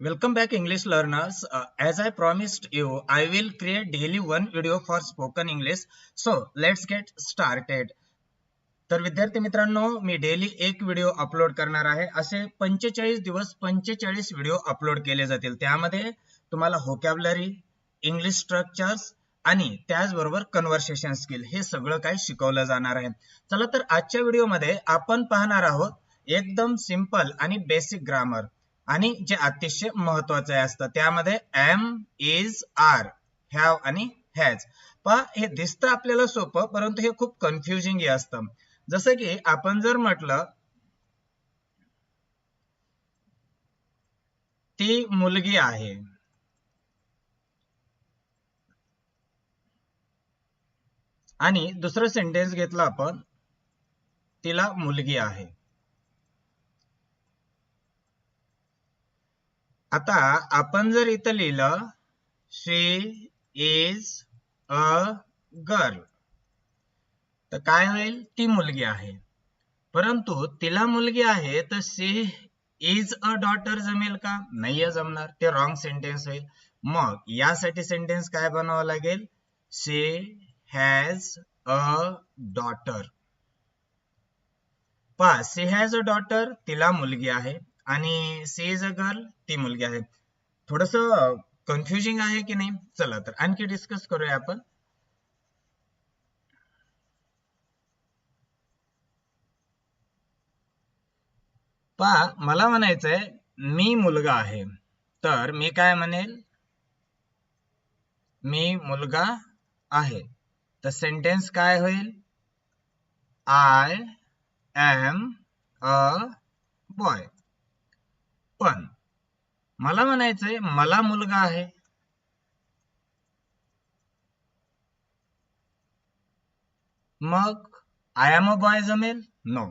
Welcome back English learners. Uh, as I promised you, I will create daily one video for spoken English. So let's get started. तर विद्यार्थी मित्रांनो मी daily एक video upload करणार आहे असे पंचेचाळीस दिवस पंचेचाळीस व्हिडिओ अपलोड केले जातील त्यामध्ये तुम्हाला होकॅबलरी इंग्लिश स्ट्रक्चर्स आणि त्याचबरोबर कन्व्हर्सेशन स्किल हे सगळं काही शिकवलं जाणार आहे चला तर आजच्या व्हिडिओमध्ये आपण पाहणार आहोत एकदम सिंपल आणि बेसिक ग्रामर आणि जे अतिशय महत्त्वाचे असतं त्यामध्ये एम इज आर हॅव आणि हॅज पहा हे दिसतं आपल्याला सोपं परंतु हे खूप कन्फ्युजिंग असतं. जसं की आपण जर म्हटलं ती मुलगी आहे. आणि दुसरं सेंटेन्स घेतलं आपण तिला मुलगी आहे. आता आपण जर इथं लिहिलं शी इज अ गर्ल तर काय होईल? ती मुलगी आहे. परंतु तिला मुलगी आहे तर शी इज अ डॉटर जमेल का? नाही जमणार. ते रॉंग सेंटेन्स होईल. मग यासाठी सेंटेन्स काय बनावं लागेल? शी हॅज अ डॉटर पा सी हॅज अ डॉटर तिला मुलगी आहे. आणि सी इज अ गर्ल ती मुलगी आहे. थोडस कन्फ्युजिंग आहे की नाही? चला तर आणखी डिस्कस करूया आपण. पहा मला म्हणायचंय मी मुलगा आहे. तर मी काय म्हणेल? मी मुलगा आहे. तर सेंटेन्स काय होईल? आय एम अ बॉय पण मला म्हणायचंय मला मुलगा आहे. मग आय एम अ बॉय जमेल? नो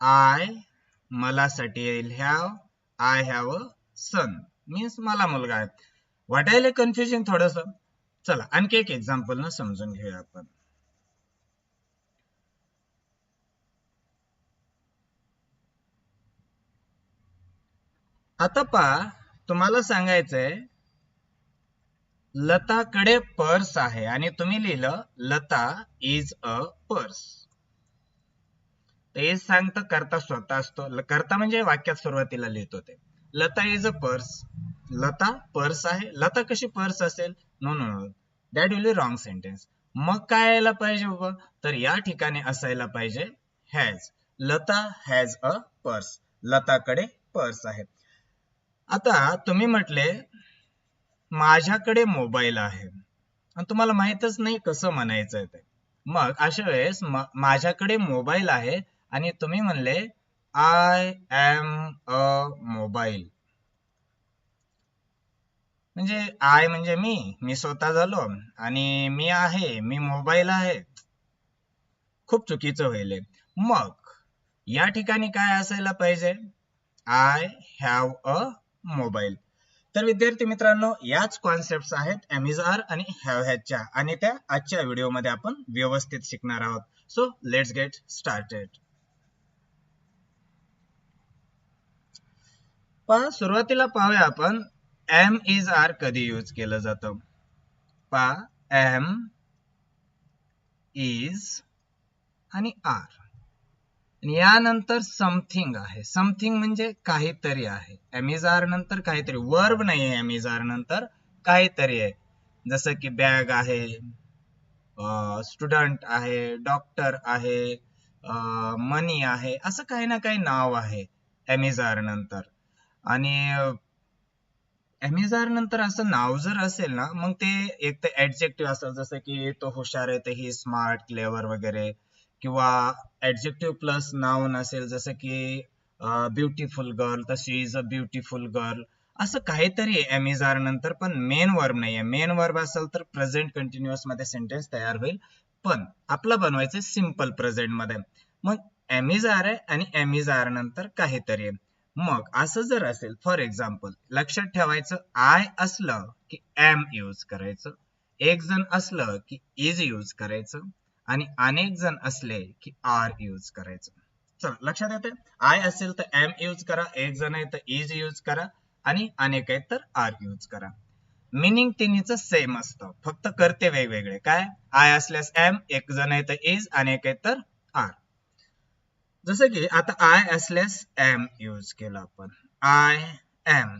आय मला साठी येईल have I have a son means मला मुलगा आहे. वाटायला कन्फ्युजिंग थोडस. चला आणखी एक एक्झाम्पल न समजून घेऊया आपण. आता पहा तुम्हाला सांगायचंय लताकडे पर्स आहे आणि तुम्ही लिहिलं लता इज अ पर्स. ते सांगतं करता स्वतः असतो. करता म्हणजे वाक्यात सुरुवातीला लिहितो होते Lata is a purse. Lata purse आहे. लता कशी पर्स असेल? No no no that will be wrong sentence मग काय यायला पाहिजे बाबा? तर या ठिकाणी असायला पाहिजे has Lata has a purse. लताकडे purse आहे. आता तुम्ही म्हटले माझ्याकडे मोबाईल आहे. आणि तुम्हाला माहितच नाही कसं म्हणायचं ते. मग अशा वेळेस माझ्याकडे मोबाईल आहे आणि तुम्ही म्हणले आय एम अ मोबाईल म्हणजे आय म्हणजे मी मी स्वतः झालो आणि मी आहे मी मोबाईल आहे. खूप चुकीचं होईल मग या ठिकाणी काय असायला पाहिजे? I have a mobile. तर विद्यार्थी मित्रांनो याच कॉन्सेप्ट आहेत एमिझार आणि हॅव हॅजच्या आणि त्या आजच्या व्हिडिओमध्ये आपण व्यवस्थित शिकणार आहोत. सो लेट्स गेट स्टार्टेड पहा सुरुवातीला पाहूया आपण एम इज आर कधी यूज केलं जातं? पा एम इज आणि आर यानंतर समथिंग आहे. समथिंग म्हणजे काहीतरी आहे. एमिजार नंतर काहीतरी. वर्ब नाही आहे एमिजार नंतर काहीतरी आहे. जसं की बॅग आहे स्टुडंट आहे डॉक्टर आहे मनी आहे. असं काही ना काही नाव आहे एमिजार नंतर. आणि एमिजार नंतर असं नाव जर असेल ना मग ते एक तर ऍडजेक्टिव्ह असतात जसं की तो हुशार आहे तर ही स्मार्ट क्लेवर वगैरे. किंवा ऍडजेक्टिव्ह प्लस नाऊन असेल जसं की ब्युटिफुल गर्ल तर she is a beautiful girl असं काहीतरी एमिजार नंतर पण मेन वर्ब नाहीये. मेन वर्ब असेल तर प्रेझेंट कंटिन्युअसमध्ये सेंटेन्स तयार होईल. पण आपलं बनवायचं सिंपल प्रेझेंटमध्ये. मग एमिजार आहे आणि एमिजार नंतर काहीतरी आहे. मग असं जर असेल फॉर एक्झाम्पल लक्षात ठेवायचं आय असलं की एम यूज करायचं. एक जण असलं की इज यूज करायचं. आणि अनेक जण असले की आर यूज करायचं. चला लक्षात येते आय असेल तर एम यूज करा एक जण आहे तर इज यूज करा आणि अनेक आहेत तर आर यूज करा. मिनिंग तिन्हीचं सेम असतं. फक्त करते वेगवेगळे. काय? आय असल्यास एम एक जण आहे तर इज अनेक आहेत तर आर जसं की आता आय असल्यास एम यूज केलं आपण. आय एम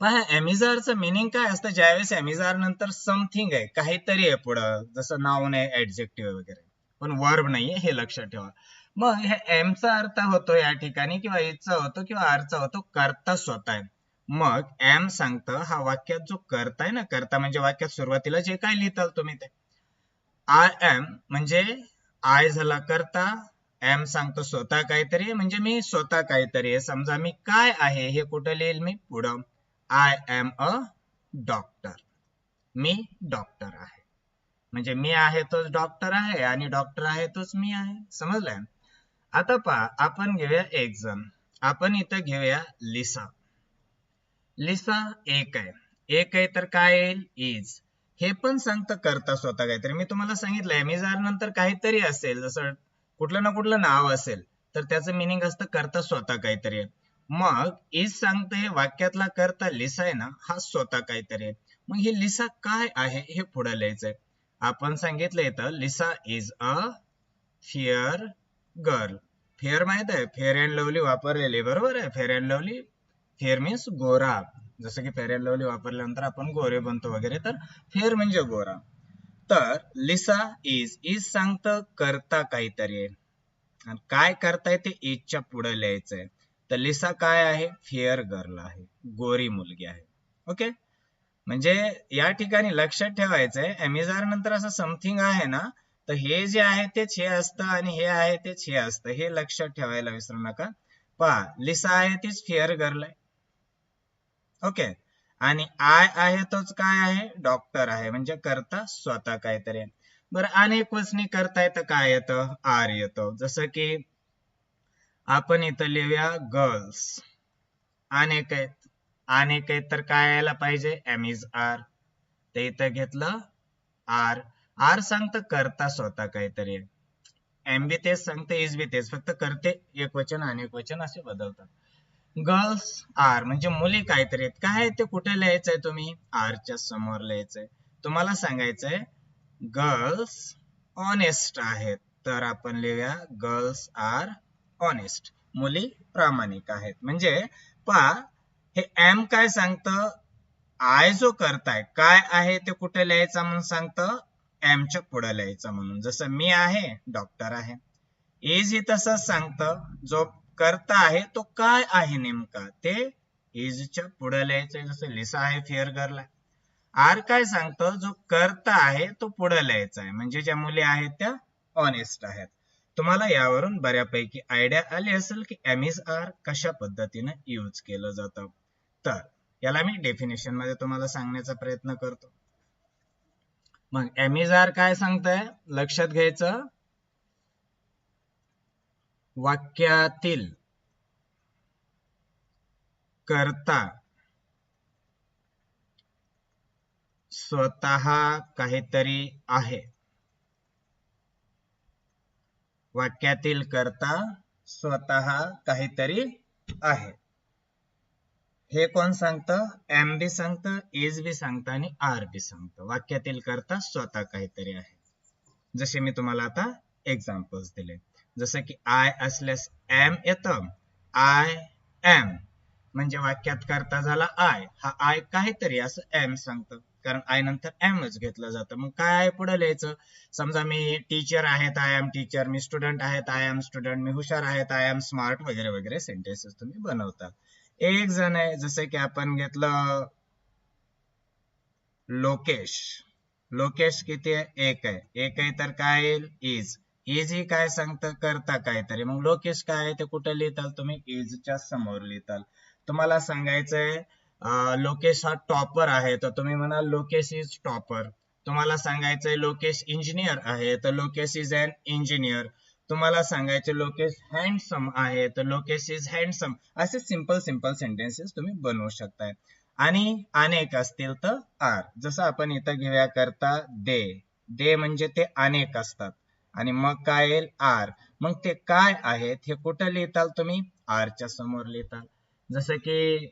पहा एमिझारचं मिनिंग काय असतं? ज्यावेळेस एमिझार नंतर समथिंग आहे काहीतरी आहे पुढं. जसं नाव नाही ऍडजेक्टिव्ह वगैरे. पण वर्ब नाहीये हे लक्षात ठेवा. मग हे एमचा अर्थ होतो या ठिकाणी किंवा एचा होतो किंवा आरचा होतो करता स्वतः. आहे मग एम सांगतं हा वाक्यात जो करता आहे ना करता म्हणजे वाक्यात सुरुवातीला जे काय लिहिताल तुम्ही ते. आय एम म्हणजे आय झाला करता एम सांगतो स्वतः काहीतरी म्हणजे मी स्वतः काहीतरी आहे. समजा मी काय आहे हे कुठं लिहिल मी? पुढं. आय एम अ डॉक्टर मी डॉक्टर आहे. म्हणजे मी आहे तोच डॉक्टर आहे आणि डॉक्टर आहे तोच मी आहे. समजलंय? आता पहा आपण घेऊया एक जण. आपण इथं घेऊया लिसा. लिसा एक आहे. एक आहे तर काय येईल? इज हे पण सांगतं करता स्वतः काहीतरी. मी तुम्हाला सांगितलं एमिजार नंतर काहीतरी असेल जसं कुठलं ना कुठलं नाव असेल तर त्याचं मिनिंग असतं करता स्वतः काहीतरी. मग इज सांगते वाक्यातला करता लिसा आहे ना हा स्वतः काहीतरी. आहे मग ही लिसा काय आहे हे पुढे लिहायचंय. आपण सांगितलं इथं Lisa is a fear girl fair माहीत आहे? फेअर अँड लवली वापरलेली बरोबर आहे? Fair and Lovely fair means गोरा. जसं की फेअर अँड लवली वापरल्यानंतर आपण गोरे बनतो वगैरे तर फेअर म्हणजे गोरा. तर लिसा इज इज सांगतं करता काहीतरी. आहे काय करताय ते इजच्या पुढे लिहायचंय. तर लिसा काय आहे? फेअर गर्ल आहे. गोरी मुलगी आहे. ओके म्हणजे या ठिकाणी लक्षात ठेवायचंय एमिझार नंतर असं समथिंग आहे ना तर हे जे आहे तेच हे असतं आणि हे आहे तेच हे असतं. हे लक्षात ठेवायला विसरू नका. पहा लिसा आहे तीच फेअर गर्ल आहे. ओके आणि आय आहे तोच काय आहे? डॉक्टर आहे. म्हणजे करता स्वतः काहीतरी बरं अनेक वचनी करता येतं काय येतं? आर येतो. जसं की आपण इथं लिहूया गर्ल्स अनेक आहेत. अनेक आहेत तर काय यायला पाहिजे? एम इज आर ते इथं घेतलं आर आर सांगतं करता स्वतः काहीतरी एम बी तेच सांगते इज बी तेच. फक्त करते एक वचन अनेक वचन असे बदलतात. गर्ल्स आर म्हणजे मुली काहीतरी आहेत. काय ते कुठे लिहायचंय तुम्ही? आरच्या समोर लिहायचंय. तुम्हाला सांगायचंय गर्ल्स ऑनेस्ट आहेत. तर आपण लिहूया गर्ल्स आर ऑनेस्ट मुली प्रामाणिक आहेत. म्हणजे पहा हे एम काय सांगतं? आय जो करताय काय आहे ते कुठे लिहायचं म्हणून सांगतं? एमच्या पुढे लिहायचं म्हणून. जसं मी आहे डॉक्टर आहे. इज ही तसंच सांगतं. जो करता आहे तो काय आहे नेमका? ते इजच्या पुढे लिहायचं जसं लिसा आहे फेअर गर्ल आहे आर काय सांगतं? जो करता आहे तो पुढे लिहायचा आहे म्हणजे ज्या मुली आहेत त्या ऑनेस्ट आहेत. तुम्हाला यावरून बऱ्यापैकी आयडिया आली असेल की एमिज आर कशा पद्धतीने यूज केलं जातं. तर याला मी डेफिनेशनमध्ये तुम्हाला सांगण्याचा प्रयत्न करतो. मग एमिज आर काय सांगताय? लक्षात घ्यायचं. वाक्यातील करता स्वतः काहीतरी आहे. वाक्यातील करता स्वतः काहीतरी आहे. हे कोण सांगतं? एम बी सांगतं इज बी सांगतं आणि आर बी सांगतं. वाक्यातील करता स्वतः काहीतरी आहे. जसे मी तुम्हाला आता एक्झाम्पल्स दिले. जसं की आय असल्यास एम येतं. आय एम म्हणजे वाक्यात करता झाला आय हा आय काहीतरी असं एम सांगतं. कारण आय नंतर एमच घेतलं जातं. मग काय पुढे लिहायचं? समजा मी टीचर आहेत आय एम टीचर मी स्टुडंट आहेत आय एम स्टुडंट मी हुशार आहेत आय एम स्मार्ट वगैरे वगैरे सेंटेन्सेस तुम्ही बनवता. एक जण आहे जसं की आपण घेतलं लोकेश. लोकेश किती आहे? एक आहे. एक आहे तर काय येईल? इज इज ही काय सांगतं? करता काहीतरी. मग लोकेश काय आहे? ते कुठे लिहिताल तुम्ही? इजच्या समोर लिहिताल. तुम्हाला सांगायचंय लोकेश हा टॉपर आहे. तर तुम्ही म्हणाल लोकेश इज टॉपर तुम्हाला सांगायचंय लोकेश इंजिनियर आहे. तर लोकेश इज अन इंजिनियर तुम्हाला सांगायचे लोकेश हँडसम आहे. तर लोकेश इज हँडसम असे सिंपल सिंपल सेंटेन्सेस तुम्ही बनवू शकताय. आणि अनेक असतील तर आर जसं आपण इथं घेऊया करता दे. दे म्हणजे ते अनेक असतात. आणि मग काय येईल? आर मग ते काय आहेत? हे कुठं लिहिताल तुम्ही? आरच्या समोर लिहिताल. जसं की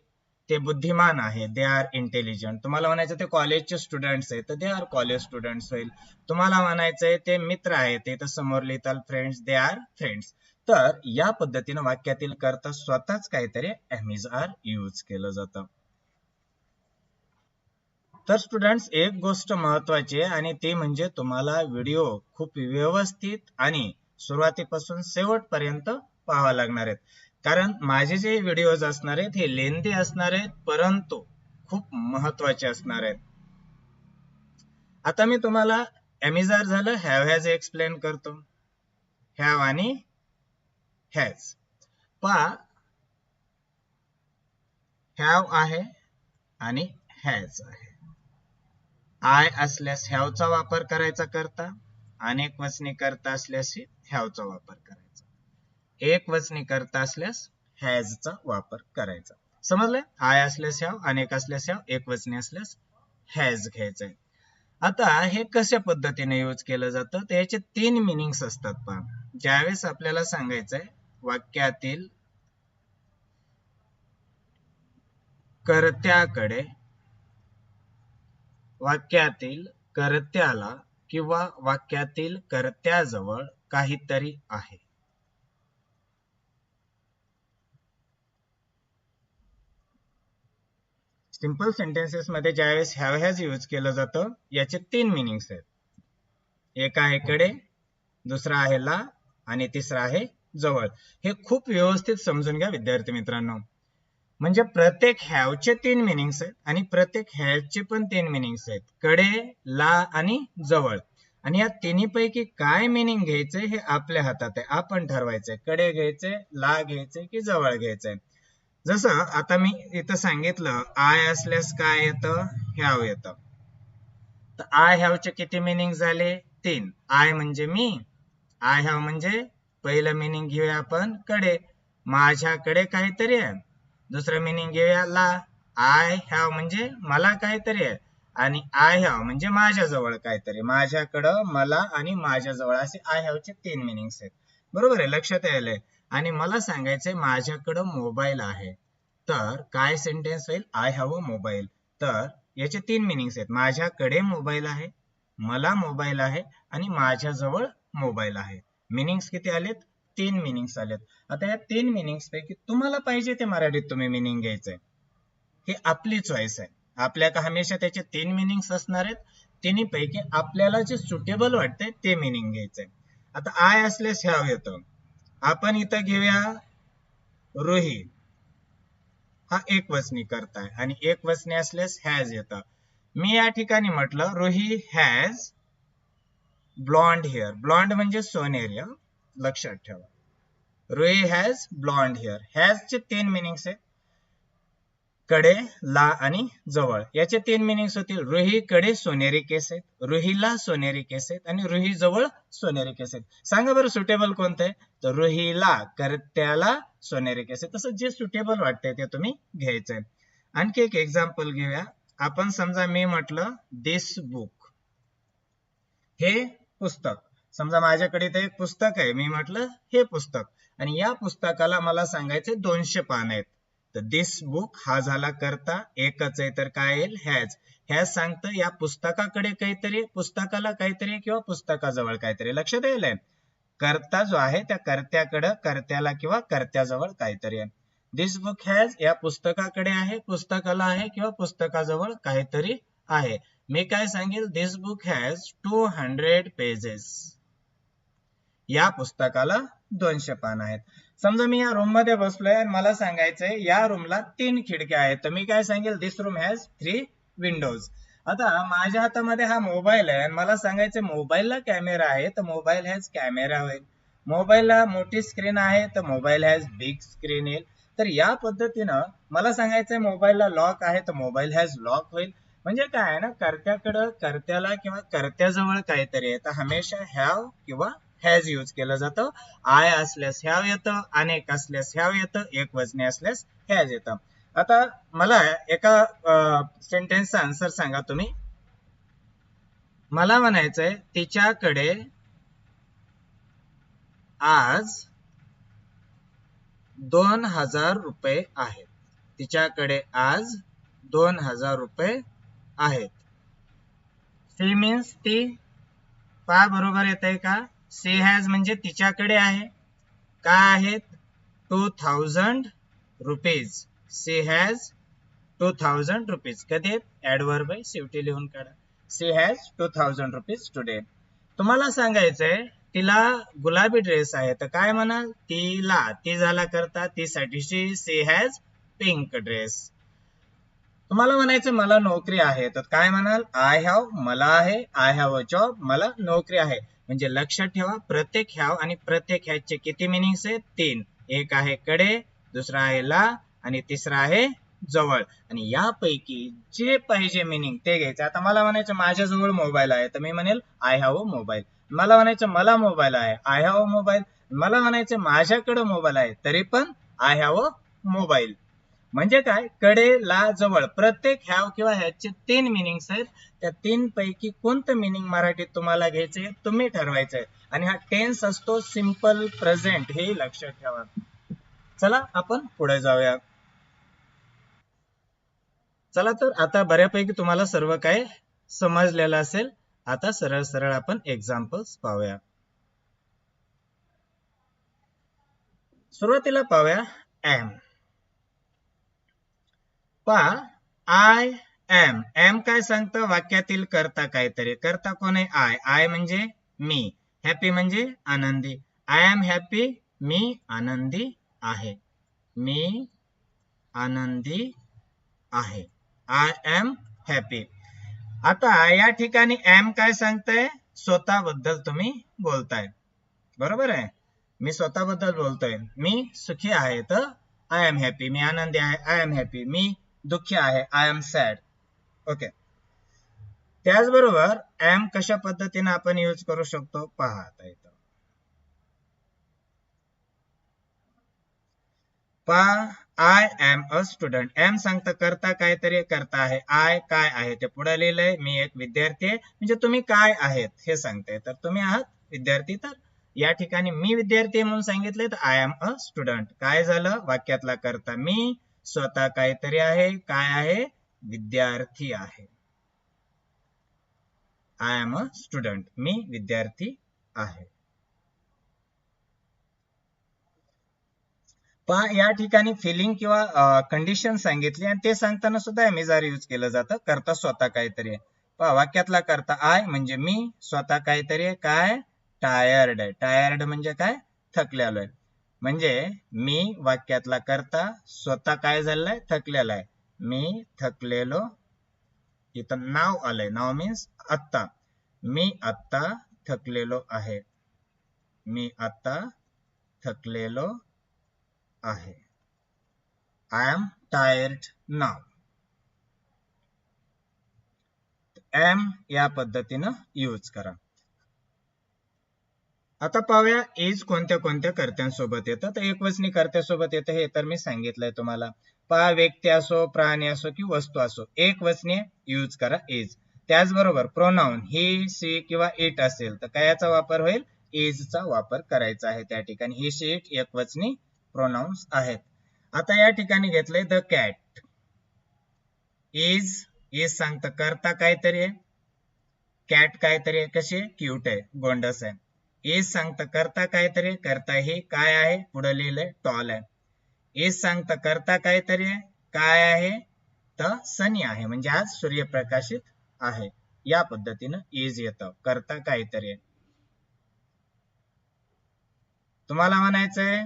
ते बुद्धिमान आहे दे आर इंटेलिजंट तुम्हाला म्हणायचं ते कॉलेजचे स्टुडंट्स आहेत तर दे आर कॉलेज स्टुडंट्स होईल. तुम्हाला म्हणायचंय ते मित्र आहेत ते तर समोर लिहिताल फ्रेंड्स दे आर फ्रेंड्स तर या पद्धतीनं वाक्यातील करता स्वतःच काहीतरी एमिज आर यूज केलं जातं. तर स्टुडंट्स एक गोष्ट महत्वाची आहे आणि ती म्हणजे तुम्हाला व्हिडिओ खूप व्यवस्थित आणि सुरुवातीपासून शेवटपर्यंत पाहावा लागणार आहेत. कारण माझे जे व्हिडिओज असणार आहेत हे लेंदी असणार आहेत परंतु खूप महत्त्वाचे असणार आहेत. आता मी तुम्हाला एमिझार झालं हॅव हॅज एक्सप्लेन करतो. हॅव आणि हॅज पा हॅव आहे आणि हॅज आहे. आय असल्यास हॅवचा वापर करायचा करता अनेक वचनी करता असल्यास हॅवचा वापर करायचा. एक वचनी करता असल्यास हॅजचा वापर करायचा. समजलंय? आय असल्यास हॅव अनेक असल्यास हॅव एक वचनी असल्यास हॅज घ्यायचंय. आता हे कशा पद्धतीने यूज केलं जातं? तर याचे तीन मिनिंग्स असतात पहा. ज्यावेळेस आपल्याला सांगायचंय वाक्यातील कर्त्याकडे वाक्यातील कर्त्याला किंवा वाक्यातील कर्त्याजवळ काहीतरी आहे. सिंपल सेंटेन्सेस मध्ये ज्यावेळेस हॅव हॅज यूज केलं जातं याचे तीन मिनिंग्स आहेत. एक आहे कडे दुसरा आहे ला आणि तिसरा आहे जवळ. हे खूप व्यवस्थित समजून घ्या विद्यार्थी मित्रांनो. म्हणजे प्रत्येक हॅवचे तीन मिनिंग्स आहेत आणि प्रत्येक हॅवचे पण तीन मिनिंग्स आहेत. कडे ला आणि जवळ. आणि या तिन्ही पैकी काय मिनिंग घ्यायचे हे आपल्या हातात आहे. आपण ठरवायचंय. कडे घ्यायचे ला घ्यायचे की जवळ घ्यायचंय. जसं आता मी इथं सांगितलं आय असल्यास काय येतं? ह्याव येतं. तर आय हॅवचे किती मिनिंग झाले? तीन. आय म्हणजे मी. आय हॅव म्हणजे पहिलं मिनिंग घेऊया आपण कडे. माझ्याकडे काहीतरी आहे. दुसरं मिनिंग घेऊया ला. आय हॅव म्हणजे मला काहीतरी आहे. आणि आय हॅव म्हणजे माझ्याजवळ काहीतरी. माझ्याकडं मला आणि माझ्याजवळ असे आय हॅवचे तीन मिनिंग्स आहेत. बरोबर आहे? लक्षात यायलंय. आणि मला सांगायचंय माझ्याकडं मोबाईल आहे. तर काय सेंटेन्स होईल? आय हॅव अ मोबाईल तर याचे तीन मिनिंग्स आहेत. माझ्याकडे मोबाईल आहे मला मोबाईल आहे आणि माझ्याजवळ मोबाईल आहे. मिनिंग्स किती आलेत? तीन मिनिंग्स आलेत. आता या तीन मिनिंग्स पैकी तुम्हाला पाहिजे ते मराठीत तुम्ही मिनिंग घ्यायचंय. हे आपली चॉईस आहे. आपल्या का हमेशा त्याचे तीन मिनिंग्स असणार आहेत. तिन्ही पैकी आपल्याला जे सुटेबल वाटतंय ते मिनिंग घ्यायचंय. आता आय असल्यास ह्याव येतं आपण इथं घेऊया रोही. हा एक वचनी करताय आणि एक वचनी असल्यास हॅज येतं. मी या ठिकाणी म्हटलं Rohi has blonde hair blonde म्हणजे सोनेरी लक्षात ठेवा. रोही हॅज ब्लॉन्ड हेअर हॅजचे तीन मिनिंग्स आहेत. कडे ला आणि जवळ. याचे तीन मिनिंग्स होतील. रुही कडे सोनेरी केस आहेत. रुहीला सोनेरी केस आहेत. आणि रुही जवळ सोनेरी केस आहेत. सांगा बरं सुटेबल कोणतं आहे? तर रुहीला कर्त्याला सोनेरी केस आहेत. तसं जे सुटेबल वाटतंय ते तुम्ही घ्यायचंय. आणखी एक एक्झाम्पल घेऊया. आपण समजा मी म्हटलं दिस बुक हे पुस्तक. समजा माझ्याकडे ते एक पुस्तक आहे. मी म्हटलं हे पुस्तक. आणि या पुस्तकाला मला सांगायचे दोनशे पान आहेत. तर दिस बुक हा झाला करता एकच आहे तर काय येईल? हॅज हॅज सांगतं या पुस्तकाकडे काहीतरी पुस्तकाला काहीतरी किंवा पुस्तकाजवळ काहीतरी लक्षात येईल करता जो आहे त्या कर्त्याकडे कर्त्याला किंवा कर्त्याजवळ काहीतरी आहे. दिस बुक हॅज या पुस्तकाकडे आहे पुस्तकाला आहे किंवा पुस्तकाजवळ काहीतरी आहे. मी काय सांगेल? This book has two hundred pages या पुस्तकाला दोनशे पान आहेत. समजा मी या रूममध्ये बसलोय आणि मला सांगायचंय या रूमला तीन खिडक्या आहेत. तर मी काय सांगेल this room has three windows आता माझ्या हातामध्ये हा मोबाईल आहे आणि मला सांगायचं मोबाईलला कॅमेरा आहे तर मोबाईल हॅज कॅमेरा होईल. मोबाईलला मोठी स्क्रीन आहे तर मोबाईल हॅज बिग स्क्रीन येईल. तर या पद्धतीनं मला सांगायचंय मोबाईलला लॉक आहे तर मोबाईल हॅज लॉक होईल. म्हणजे काय आहे ना कर्त्याकडं कर्त्याला किंवा कर्त्याजवळ काहीतरी आहे. तर हमेशा हॅव किंवा हॅज यूज केलं जातं. आय असल्यास हॅव येतं अनेक असल्यास हॅव येतं एक वजने असल्यास हॅज येतं. आता मला एका सेंटेन्सचा आन्सर सांगा तुम्ही. मला म्हणायचंय तिच्याकडे आज दोन हजार रुपये आहेत. तिच्याकडे आज दोन हजार रुपये आहेत. सी मीन्स ती पा बरोबर येत आहे का? सी हॅज म्हणजे तिच्याकडे आहे. काय आहेत? Two thousand rupees. She has two thousand rupees. कधी ऍडवर्ब आहे शेवटी लिहून काढा. She has two thousand rupees today तुम्हाला सांगायचंय तिला गुलाबी ड्रेस आहे. तर काय म्हणाल? तिला ती झाला करता ती साठीची सी हॅज पिंक ड्रेस तुम्हाला म्हणायचं मला नोकरी आहे. तर काय म्हणाल? आय हॅव मला आहे. आय हॅव अ जॉब मला नोकरी आहे. म्हणजे लक्षात ठेवा प्रत्येक ह्याव आणि प्रत्येक ह्याचे किती मिनिंग्स आहेत? तीन. एक आहे कडे दुसरा आहे ला आणि तिसरा आहे जवळ. आणि यापैकी जे पाहिजे मिनिंग ते घ्यायचं. आता मला म्हणायचं माझ्याजवळ मोबाईल आहे. तर मी म्हणेल आय हॅव अ मोबाईल मला म्हणायचं मला मोबाईल आहे. आय हॅव अ मोबाईल मला म्हणायचं माझ्याकडे मोबाईल आहे. तरी पण आय हॅव अ मोबाईल म्हणजे काय? कडे ला जवळ. प्रत्येक ह्याव किंवा ह्याचे तीन मिनिंग्स आहेत. त्या तीन पैकी कोणतं मिनिंग मराठीत तुम्हाला घ्यायचंय तुम्ही ठरवायचंय आणि हा टेन्स असतो सिंपल प्रेझेंट हे लक्षात ठेवा. चला आपण पुढे जाऊया. चला तर आता बऱ्यापैकी तुम्हाला सर्व काय समजलेलं असेल. आता सरळ सरळ आपण एक्झाम्पल्स पाहूया. सुरुवातीला पाहूया एम पहा आय एम. एम काय सांगतं? वाक्यातील करता काहीतरी. करता कोण आहे? आय. आय म्हणजे मी. हॅपी म्हणजे आनंदी. आय एम हॅपी मी आनंदी आहे. मी आनंदी आहे. आय एम हॅपी आता या ठिकाणी एम काय सांगताय? स्वतःबद्दल तुम्ही बोलताय. बरोबर आहे? मी स्वतःबद्दल बोलतोय. मी सुखी आहे तर आय एम हॅपी मी आनंदी आहे आय एम हॅपी मी दुःखी आहे. आय एम सॅड ओके त्याचबरोबर एम कशा पद्धतीने आपण यूज करू शकतो? पहा आता इथं. पा I am a student am सांगता करता काहीतरी करता आहे. आय काय आहे? ते पुढे लिहिलंय. मी एक विद्यार्थी आहे. म्हणजे तुम्ही काय आहेत हे सांगते तर तुम्ही आहात विद्यार्थी तर. या ठिकाणी मी विद्यार्थी म्हणून सांगितले तर आय एम अ स्टुडंट काय झालं? वाक्यातला करता. मी स्वतः काहीतरी आहे काय आहे? विद्यार्थी आहे. आय एम अ स्टुडंट मी विद्यार्थी आहे. पहा या ठिकाणी फिलिंग किंवा कंडिशन सांगितली आणि ते सांगताना सुद्धा एमिजार यूज केलं जातं. करता स्वतः काहीतरी आहे. पहा वाक्यातला करता आय म्हणजे मी स्वतः काहीतरी आहे. काय? टायर्ड आहे. टायर्ड म्हणजे काय? थकलेलो आहे. म्हणजे मी वाक्यातला करता स्वतः काय झालंय? थकलेला आहे. मी थकलेलो इथं नाव आलंय. नाव मीन्स आत्ता. मी आत्ता थकलेलो आहे. मी आत्ता थकलेलो आहे. आय एम टायर्ड नाव एम या पद्धतीनं यूज करा. आता पाहूया एज कोणत्या कोणत्या कर्त्यांसोबत येतं. तर एकवचनी कर्त्यासोबत येतं हे तर मी सांगितलंय तुम्हाला. पहा व्यक्ती असो प्राणी असो की वस्तू असो एक यूज करा एज त्याचबरोबर प्रोनाऊन ही सी किंवा इट असेल तर कयाचा वापर होईल? एजचा वापर करायचा आहे त्या ठिकाणी. ही सी इट एकवचनी प्रोनाऊन्स आहेत. आता या ठिकाणी घेतलंय द कॅट एज एज सांगतं. करता काहीतरी आहे. कॅट काहीतरी आहे. कशी क्यूट आहे. गोंडस आहे. एज सांगतं करता काहीतरी करता हे काय आहे? पुढे लिहिलंय टॉल आहे. एज सांगतं करता काहीतरी तरी काय आहे? तर सनी आहे. म्हणजे आज सूर्यप्रकाशित आहे. या पद्धतीनं एज येतं. करता काहीतरी. तुम्हाला म्हणायचंय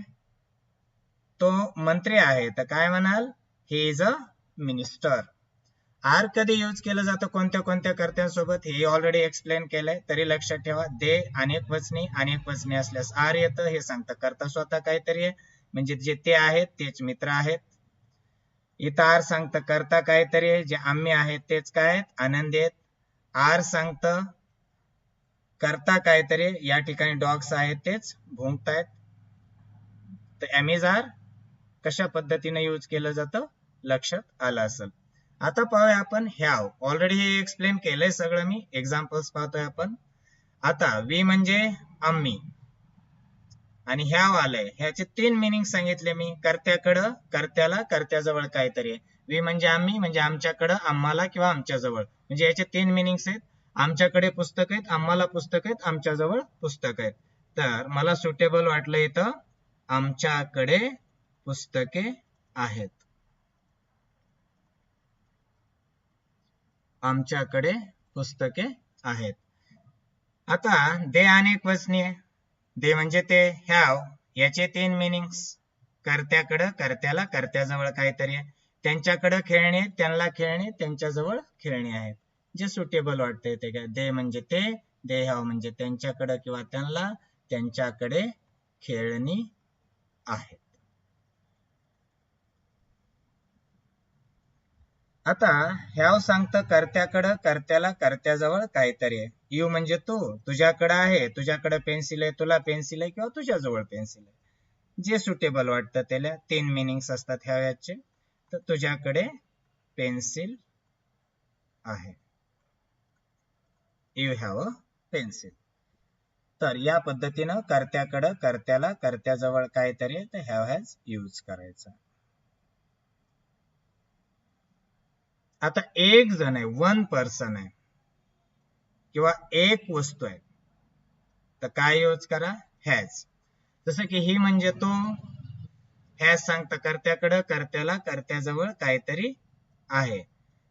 तो मंत्री आहे. तर काय म्हणाल? He is a minister are कधी यूज केलं जातं कोणत्या कोणत्या कर्त्यांसोबत हे ऑलरेडी एक्सप्लेन केलंय. तरी लक्षात ठेवा दे अनेक वचनी अनेक वचनी असल्यास आर येतं हे सांगतं. करता स्वतः काहीतरी आहे. म्हणजे जे ते आहेत तेच मित्र आहेत. इथं आर सांगतं करता काहीतरी आहे जे आम्ही आहेत तेच काय आहेत? आनंदी आहेत. आर सांगतं करता काहीतरी या ठिकाणी डॉग्स आहेत तेच भुंकतायत तर एमिजार कशा पद्धतीने यूज केलं जातं? लक्षात आलं असेल. आता पाहूया आपण ह्याव. ऑलरेडी हे एक्सप्लेन केलंय सगळं मी. एक्झाम्पल्स पाहतोय आपण. आता वी म्हणजे आम्ही. आणि ह्याव आलंय. ह्याचे तीन मिनिंग सांगितले मी. कर्त्याकडं कर्त्याला कर्त्याजवळ काहीतरी आहे. वी म्हणजे आम्ही म्हणजे आमच्याकडं आम्हाला किंवा आमच्याजवळ. म्हणजे याचे तीन मिनिंग्स आहेत. आमच्याकडे पुस्तक आहेत आम्हाला पुस्तक आहेत आमच्याजवळ पुस्तक आहेत. तर मला सुटेबल वाटलं इथं आमच्याकडे पुस्तके आहेत. आमच्याकडे पुस्तके आहेत. आता दे अनेक वचनी. दे म्हणजे ते ह्याव. याचे तीन मिनिंग्स कर्त्याकडं कर्त्याला कर्त्याजवळ काहीतरी आहे. त्यांच्याकडे खेळणे त्यांना खेळणे त्यांच्याजवळ खेळणे आहेत. जे सुटेबल वाटते ते काय दे म्हणजे ते दे ह्याव म्हणजे त्यांच्याकडे किंवा त्यांना त्यांच्याकडे खेळणी आहेत. आता ह्याव सांगतं कर्त्याकडं कर्त्याला कर्त्याजवळ काहीतरी आहे. यू म्हणजे तू तुझ्याकडे आहे तुझ्याकडे पेन्सिल आहे तुला पेन्सिल आहे किंवा तुझ्याजवळ पेन्सिल आहे. जे सुटेबल वाटतं त्याला तीन मिनिंग्स असतात ह्या याचे. तर तुझ्याकडे पेन्सिल आहे. यू हॅव अ पेन्सिल तर या पद्धतीनं कर्त्याकडं कर्त्याला कर्त्याजवळ काहीतरी आहे तर हॅव हॅज यूज करायचा. आता एक जण आहे वन पर्सन आहे. किंवा एक वस्तू आहे. तर काय यूज करा? हॅज जसं की ही म्हणजे तो हॅज सांगता कर्त्याकडं कर्त्याला कर्त्याजवळ काहीतरी आहे.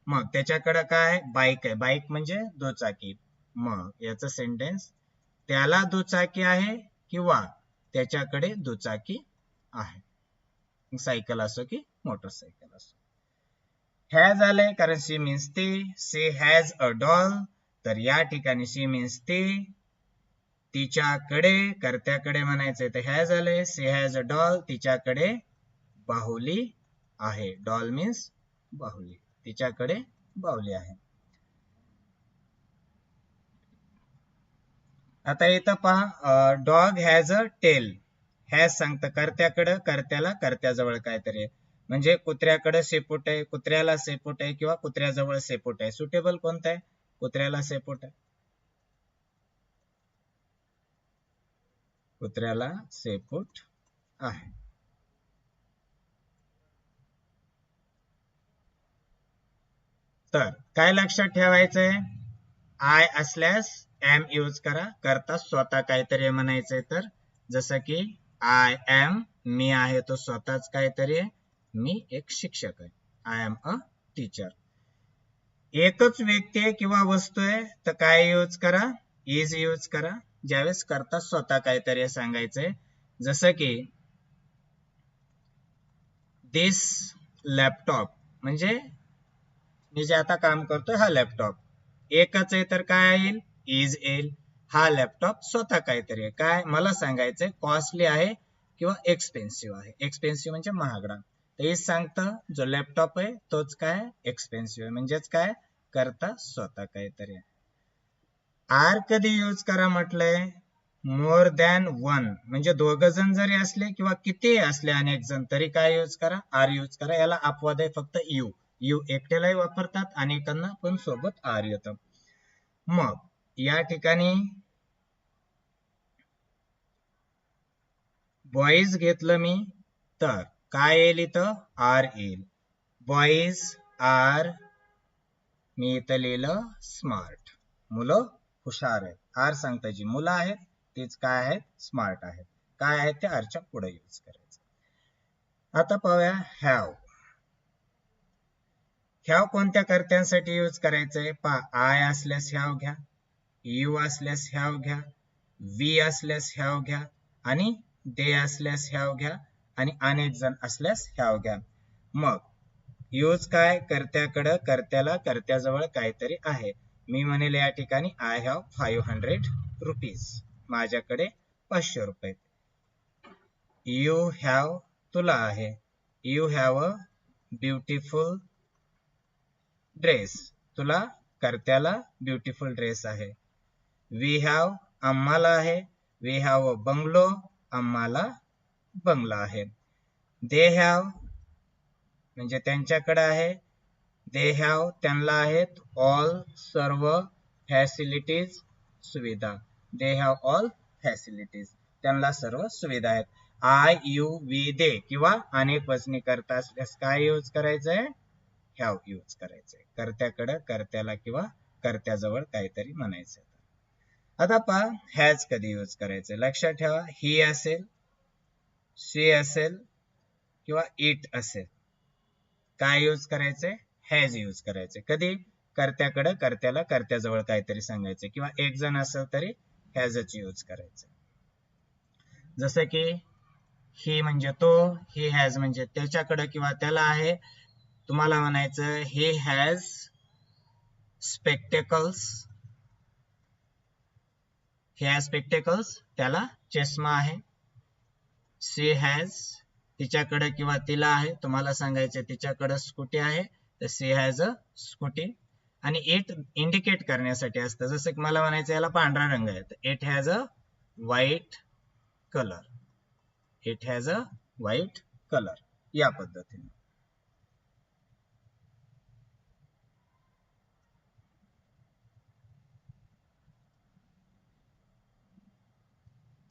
मग त्याच्याकडं काय? बाईक आहे. बाईक म्हणजे दुचाकी. मग याचं सेंटेन्स त्याला दुचाकी आहे किंवा त्याच्याकडे दुचाकी आहे. सायकल असो की मोटरसायकल असो. हॅज आलंय कारण सी मीन्स ते सी हॅज अ डॉल तर या ठिकाणी सी मीन्स ते तिच्याकडे कर्त्याकडे म्हणायचंय तर हॅज आलंय सी हॅज अ डॉल तिच्याकडे बाहुली आहे. डॉल मीन्स बाहुली तिच्याकडे बाहुली आहे. आता इथं पहा dog has a tail has सांगतं कर्त्याकडं कर्त्याला कर्त्याजवळ काहीतरी आहे. म्हणजे कुत्र्याकडे सेपूट आहे कुत्र्याला सेपूट आहे किंवा कुत्र्याजवळ सेपूट आहे. सुटेबल कोणतं आहे? कुत्र्याला सेपूट आहे. कुत्र्याला सेपूट आहे. तर काय लक्षात ठेवायचंय आय असल्यास एम यूज करा. करता स्वतः काहीतरी म्हणायचंय तर. जसं की आय एम मी आहे तो स्वतःच काहीतरी आहे. मी एक शिक्षक आहे. आय एम अ टीचर एकच व्यक्ती आहे किंवा वस्तू आहे तर काय यूज करा? इज यूज करा. ज्यावेळेस करता स्वतः काहीतरी सांगायचंय. जसं की दिस लॅपटॉप म्हणजे मी जे आता काम करतोय हा लॅपटॉप एकच आहे तर काय येईल? इज येईल. हा लॅपटॉप स्वतः काहीतरी आहे. काय? मला सांगायचंय कॉस्टली आहे किंवा एक्सपेन्सिव्ह आहे. एक्सपेन्सिव्ह म्हणजे महागडा. तेच सांगतं जो लॅपटॉप आहे तोच काय? एक्सपेन्सिव्ह आहे. म्हणजेच काय? करता स्वतः काहीतरी. आर कधी यूज करा म्हटलंय? मोर दॅन वन म्हणजे दोघ जण जरी असले किंवा किती असले अनेक जण तरी काय यूज करा? आर यूज करा. याला अपवाद आहे फक्त यू यू एकट्यालाही वापरतात अनेकांना पण सोबत आर येतं. मग या ठिकाणी बॉईज घेतलं मी तर काय येईल इथं? आर येईल. बॉईज आर मी इथं लिहिलं स्मार्ट मुलं हुशार आहेत. आर सांगता जी मुलं आहेत तीच काय आहेत? स्मार्ट आहेत. काय आहेत ते आरच्या पुढे यूज करायचं. आता पाहूया हॅव ह्याव कोणत्या कर्त्यांसाठी यूज करायचंय? पा आय असल्यास ह्याव घ्या यू असल्यास ह्याव घ्या वी असल्यास ह्याव घ्या आणि दे असल्यास ह्याव घ्या. आणि अनेक जण असल्यास ह्याव घ्या मग यूज काय कर्त्याकडं कर्त्याला कर्त्याजवळ काहीतरी आहे. मी म्हणेल या ठिकाणी I have five hundred rupees माझ्याकडे पाचशे रुपये यू हॅव तुला आहे. You have a beautiful dress तुला कर्त्याला ब्युटिफुल ड्रेस आहे. वी हॅव आम्हाला आहे. वी हॅव अ बंगलो आम्हाला बंगला आहे. दे हॅव म्हणजे त्यांच्याकडे आहे. दे हॅव त्यांना आहेत ऑल सर्व फॅसिलिटीज सुविधा. दे हॅव ऑल फॅसिलिटीज त्यांना सर्व सुविधा आहेत. आय यू वी दे किंवा अनेक वचनी करता असल्यास काय यूज करायचंय? हॅव यूज करायचंय. कर्त्याकडं कर्त्याला किंवा कर्त्याजवळ काहीतरी म्हणायचं आता पहा हॅज कधी यूज करायचं लक्षात ठेवा ही असेल शी असेल किंवा इट असेल. काय यूज करायचे हॅज यूज करायचे कधी? कर्त्याकडे कर्त्याला कर्त्याजवळ काहीतरी सांगायचं किंवा एक जण असेल तरी हॅजच यूज करायचं जसं की ही म्हणजे तो ही हॅज म्हणजे त्याच्याकडं किंवा त्याला आहे. तुम्हाला म्हणायचं ही हॅज स्पेक्टेकल्स हे स्पेक्टेकल्स त्याला चष्मा आहे. सी हॅज तिच्याकडे किंवा तिला आहे तुम्हाला सांगायचं तिच्याकडे स्कूटी आहे तर सी हॅज अ स्कूटी आणि इट इंडिकेट करण्यासाठी असतं. जसं की मला म्हणायचं याला पांढरा रंग आहे. तर it has a white colour it has a white colour या पद्धतीने.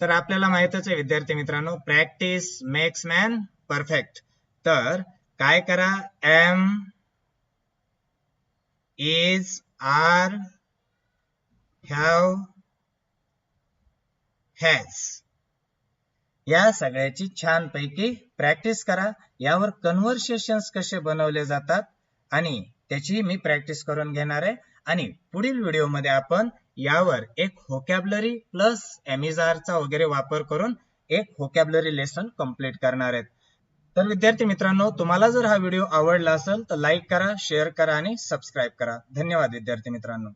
तर आपल्याला माहितच आहे विद्यार्थी मित्रांनो प्रॅक्टिस मेक्स मॅन परफेक्ट तर काय करा? Am is are have has या सगळ्याची छानपैकी प्रॅक्टिस करा. यावर कन्व्हर्सेशन्स कसे बनवले जातात? आणि त्याची मी प्रॅक्टिस करून घेणार आहे. आणि पुढील व्हिडिओमध्ये आपण यावर एक होकॅबलरी प्लस चा वगैरे वापर करून एक होकॅबलरी लेसन कंप्लीट करणार आहेत. तर विद्यार्थी मित्रांनो तुम्हाला जर हा व्हिडिओ आवडला असेल तर लाईक करा शेअर करा आणि सबस्क्राईब करा. धन्यवाद विद्यार्थी मित्रांनो.